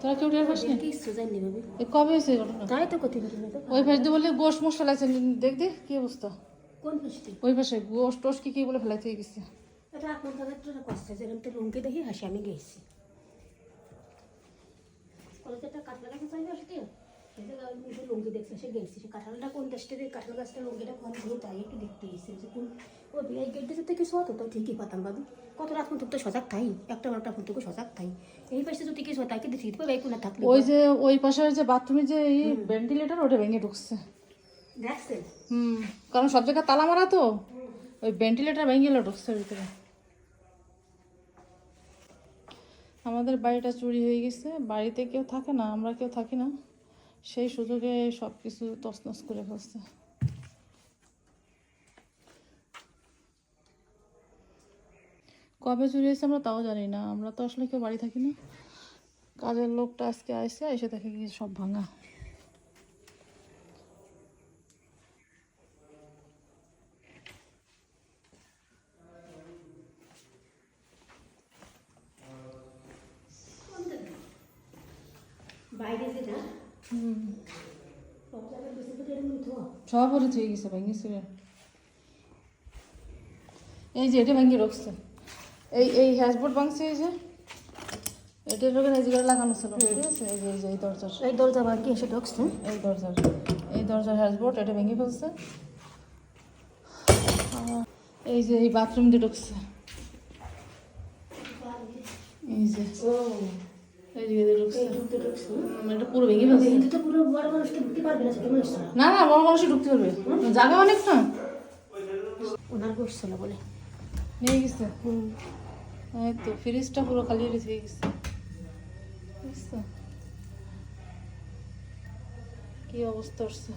তোরা কেউ টের পাস এ কবে হয়েছে ঘটনা? তাই তো করতে পারি না তো। ওই পাশ দিয়ে বলে গোশ মোশ ফেলাইছে দেখ দেখ কি অবস্থা? কোন ওই পাশে গোশ টোশ কি কি বলে ফেলাইতে গেছে। এটা আপনার দাদা তো কষ্ট আছে এরকম তো লুঙ্গি দেখি হাসি আমি গেছি কলেজে একটা কাঁঠাল গাছ চাইবে আসতে নিজে লুঙ্গি দেখছে সে গেছি সে কাঁঠালটা কোন দেশটা দিয়ে কাঁঠাল গাছটা লুঙ্গিটা কোন ঘুরে তাই একটু দেখতে গেছি যে কোন ও বিয়ে গেট দিতে থেকে শোয়াতো তো ঠিকই পাতাম বাবু কত রাত পর্যন্ত সজাগ থাই একটা বারোটা পর্যন্ত সজাগ থাই এই পাশে যদি কিছু তাকে দেখি পাবে কোনা থাকলে ওই যে ওই পাশে যে বাথরুমে যে এই ভেন্টিলেটর ওটা ভেঙে ঢুকছে। দেখছেন? হুম কারণ সব জায়গায় তালা মারা তো। ওই ভেন্টিলেটর ভেঙে গেলে ঢুকছে ভিতরে। আমাদের বাড়িটা চুরি হয়ে গেছে বাড়িতে কেউ থাকে না আমরা কেউ থাকি না। সেই সুযোগে সব কিছু তছনছ করে ফেলছে। কবে চুরি হয়েছে আমরা তাও জানি না। আমরা তো আসলে কেউ বাড়ি থাকি না। কাজের লোকটা আজকে আসছে এসে দেখে কি সব ভাঙা। বাইরে যেটা। সব ওরে থয়ে গেছে ভেঙে ছিঁড়ে এই যে এটা ভেঙে রাখছে এই এই হ্যাশবোর্ড ভাঙছে এই যে এটা লোকের এই জায়গায় লাগানো ছিল ঠিক আছে এই যে এই যে এই দরজার এই দরজা ভাঙি এসে ঢুকছে এই দরজার এই দরজার হ্যাশবোর্ড এটা ভেঙে ফেলছে এই যে এই বাথরুম দিয়ে ঢুকছে এই যে ও না না। বড় মানুষই ঢুকতে পারবে। জায়গা অনেক না ওনার বসছিল বলে। নিয়ে গেছে? এই তো ফ্রিজটা পুরো খালি রেখে গেছে। কি অবস্থা হচ্ছে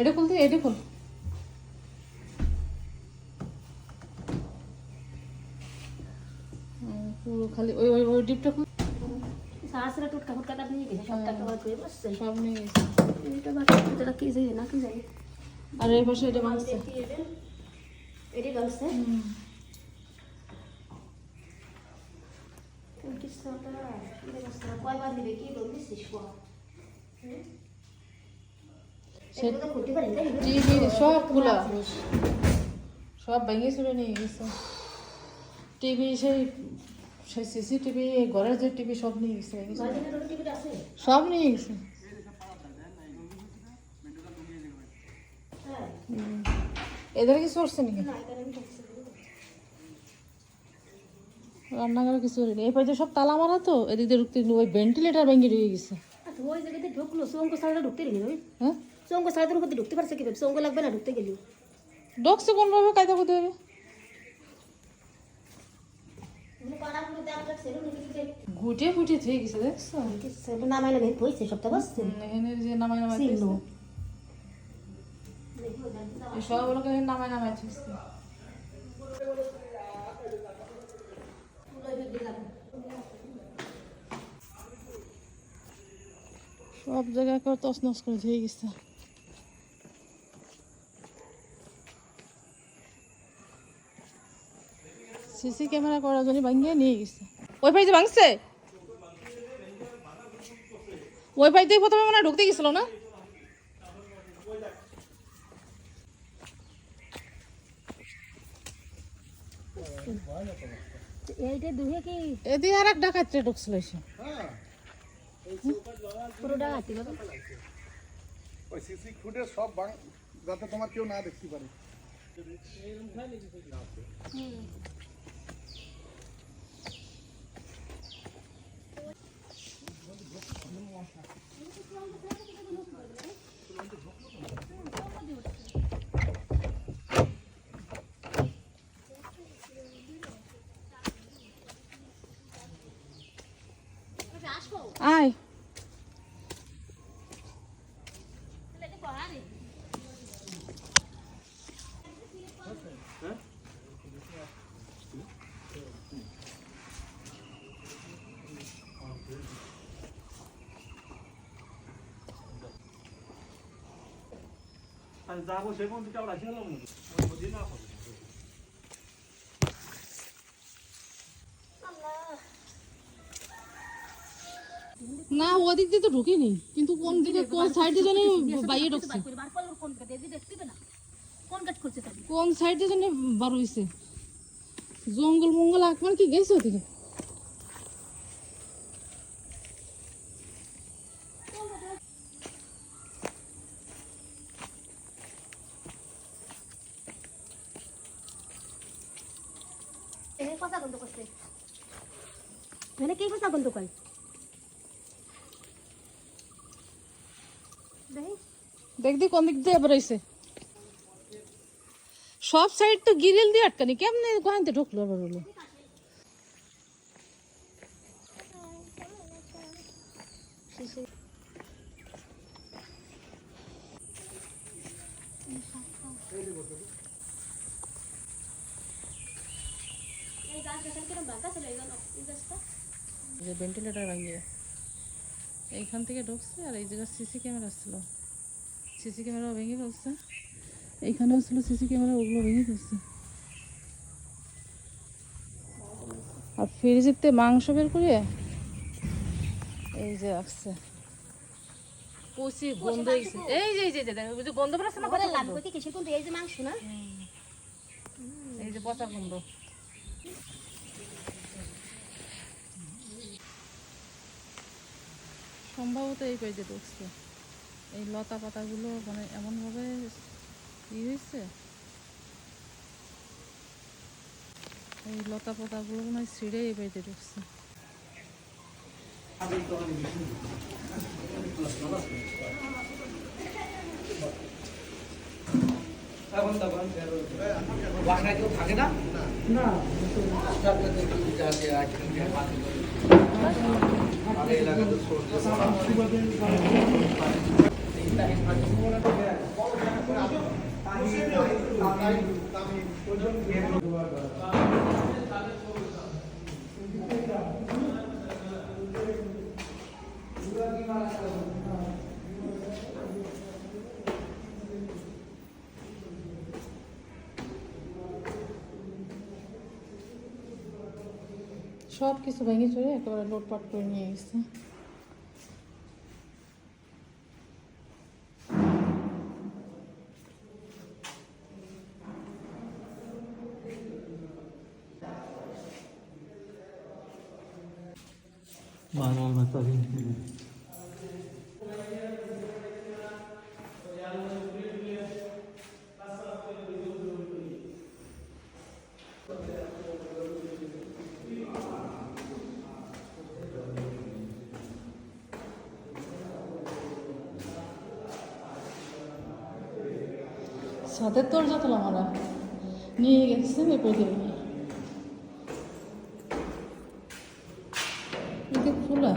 এটা খুলতে এটা খুল। পুরো খালি ওই ওই ওই ডিপটা খুল। সারাসরা টুটকা ফুটকা কাট নিয়ে গেছে সব টাকা বাদ করে বসছে সব নিয়ে গেছে এটা বাকি এটা কি জানি না কি জানি আর এই পাশে এটা ভাঙছে এটি করতে টিভি সব খোলা সব ভেঙে চুরে নিয়ে গেছে টিভি সেই সেই সিসিটিভি ঘরের যে টিভি সব নিয়ে গেছে। সব নিয়ে গেছে। হ্যাঁ। এদের কিছু করছে নাকি? রান্নাঘরে কিছু করিনি এই পাশে সব তালা মারা তো এদিক দিয়ে ঢুকতে ওই ভেন্টিলেটার ভেঙে ঢুকে গেছে। আচ্ছা ওই জায়গাতে ঢুকলো সোঙ্গ সাইডে ঢুকতে গেলি হ্যাঁ? সোঙ্গ সাইডের মধ্যে ঢুকতে পারছে কীভাবে? সোঙ্গ লাগবে না ঢুকতে গেলি ঢুকছে কোনভাবে কায়দা করতে হবে? ঘুটে ফুটে থেকে গেছে দেখছ? ভেদ সবটা বসছে এখানে যে নামাই নামাই ছিল সব লোক এখানে নামাই নামাই দিচ্ছে সব জায়গায় করে তছনছ করে দিয়ে গেছে। সিসি ক্যামেরা করার জন্য ভাঙিয়ে নিয়ে গেছে। ওই পাইতে ভাঙছে? ওই পাইতেই প্রথমে মনে হয় ঢুকতে গেছিল না? এইটা দুহে কি? এদিকে আর এক ডাকাতটা ঢুকছিল এসে। পুরো ডাকাতি ওই সিসি ফুটেজ সব যাতে তোমার কেউ না দেখতে পারে। আয় আরে যাব সে কোন দিকে আমরা ছিলাম না না ওদিক দিয়ে তো ঢুকিনি। কিন্তু কোন দিকে, কোন সাইডে জানি ঢুকছে। কোন সাইডে জানি বার হইছে। জঙ্গল মঙ্গল আকবার কি গেছে ওদিকে? কথা গন্ধ করছে এখানে কি কথা গন্ধ করে দেখি দেখদি কোন দিক দিয়ে বেরোইছে সব সাইড তো গিরিল দিয়ে আটকানি, কেমনে কোহানতে ঢুকলো আবার হলো যে ভেন্টিলেটার ভাঙিয়ে। এইখান থেকে ঢুকছে আর এই জায়গায় সিসি ক্যামেরা ছিল। সিসি ক্যামেরা ভেঙে ফেলছে। ছিল সিসি ক্যামেরা ওগুলো ভেঙে ফেলছে। আর ফ্রিজেতে মাংস বের করে এই যে রাখছে। পচি গন্ধ এই যে এই যে দেখো, যে গন্ধ বেরোচ্ছে না বলে পচা গন্ধ? লাগবে কি এই যে মাংস না? এই যে পচা গন্ধ। সম্ভবত এই পেজে ঢুকছে এই লতা পাতাগুলো মানে এমনভাবে ই হয়েছে? এই লতা পাতাগুলো মনে হয় ছিঁড়ে ঢুকছে। থাকে না। সব কিছু ভেঙে চড়ে একেবারে লোটপাট করে নিয়ে গেছে মানল মাতাবিন সাথের তোর যত আমরা নিয়ে গেছে এই পদে এদিকে খোলা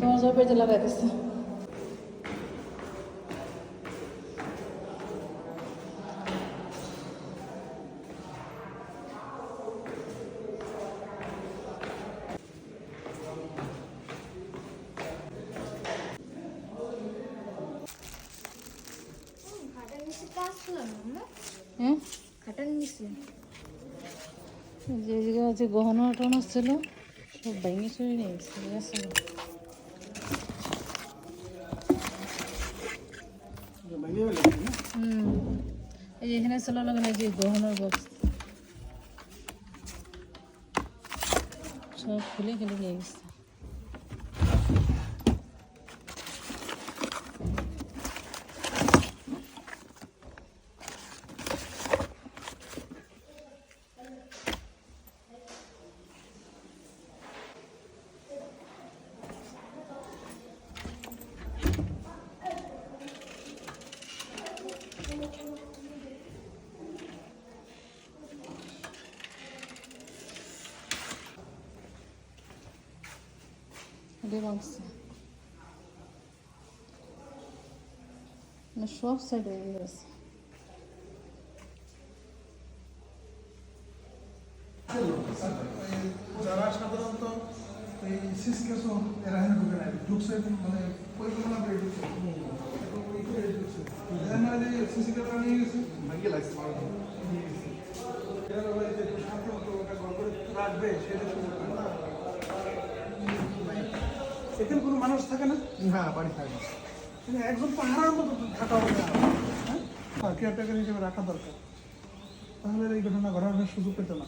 দরজা পেজে লাগাই দিচ্ছে খাটার নিচে কাজ ছিল না হ্যাঁ যে জায়গায় যে গহনা টহনা ছিল সব ভেঙে চুরি নিয়ে গেছে ঠিক আছে? হুম। এই যে এখানে ছিল লাগানো এই যে গহনার বক্স। সব খুলে খুলে নিয়ে গেছে। এটাই ভাঙছে মানে সব সাইড হয়ে গেছে সিসি কেসও এরা হ্যাঁ ঢুকে নাই ঢুকছে মানে পরিকল্পনা করে ঢুকছে তো ওই করে ঢুকছে এরা মানে যে সিসি ক্যামেরা নিয়ে গেছে ভাঙ্গে লাগছে মারা নিয়ে গেছে এরা আবার এই যে শান্ত মতো ওটা ঘর করে রাখবে সেটা সুযোগ পায় না। এখানে কোনো মানুষ থাকে না? হ্যাঁ বাড়ি থাকে কিন্তু একদম পাহাড়ের মতো থাকা হবে না। হ্যাঁ? কেয়ারটেকার হিসেবে রাখা দরকার। তাহলে এই ঘটনা ঘটানোর সুযোগ পেত না।